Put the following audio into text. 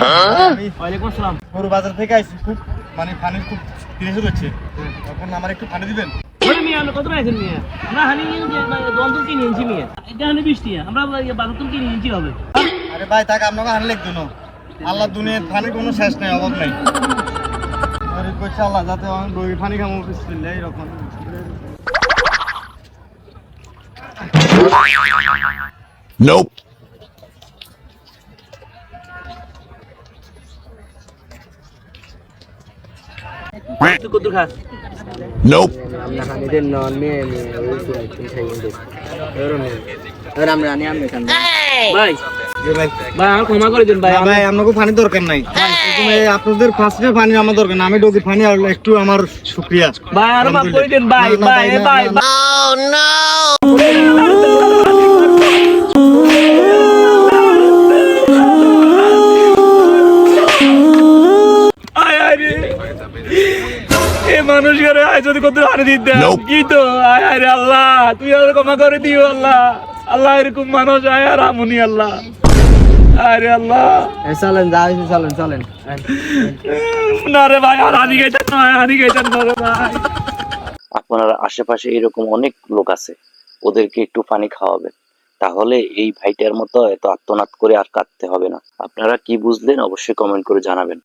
আমি ওয়ালাইকুম আসসালাম। গরু বাজার থেকে আইছি খুব মানে পানি খুব তিরিশে হচ্ছে। এখন আমার একটু পানি দিবেন? কত পাইছেন মিয়া? আমরা হানি নিয়ে যে দন্তল মিয়া। এটা হানি বৃষ্টি আমরা বাজার কিনে হবে। আরে ভাই তাকে আপনাকে হানি লিখ দিন আল্লাহ দুনিয়ার পানির কোনো শেষ নেই অভাব নাই। আরে কইছে আল্লাহ যাতে আমি দই পানি খামো বিসমিল্লাহ এরকম। Nope. তুই কত খাস? Nope. আমরা নন মেয়ে মেয়ে ওই তো একদম খাই কিন্তু। এরম এবার আমরা আনি আমি এখান ভাই। ভাই। ভাই আমার ক্ষমা করে দিন ভাই। ভাই আপনাকে পানি দরকার নাই। আপনাদের ফার্স্টে পানি আমার দরকার না আমি ডোকি পানি আর একটু আমার শুক্রিয়া ভাই আর মাফ করে দিন ভাই না। এ মানুষ করে আয় যদি কত হারে দিতে কি তো? আয় আল্লাহ তুই আর ক্ষমা করে দিও আল্লাহ। আল্লাহ এরকম মানুষ আয় আর আমনি আল্লাহ। আরে আল্লাহ। চলেন যা হয়েছে চলেন চলেন। না রে ভাই আর হানি গাইতেন না হানি গাইতেন না রে ভাই। আপনার আশেপাশে এরকম অনেক লোক আছে ওদেরকে একটু পানি খাওয়াবেন। তাহলে এই ভাইটার মতো এত আত্মনাদ করে আর কাঁদতে হবে না। আপনারা কি বুঝলেন অবশ্যই কমেন্ট করে জানাবেন।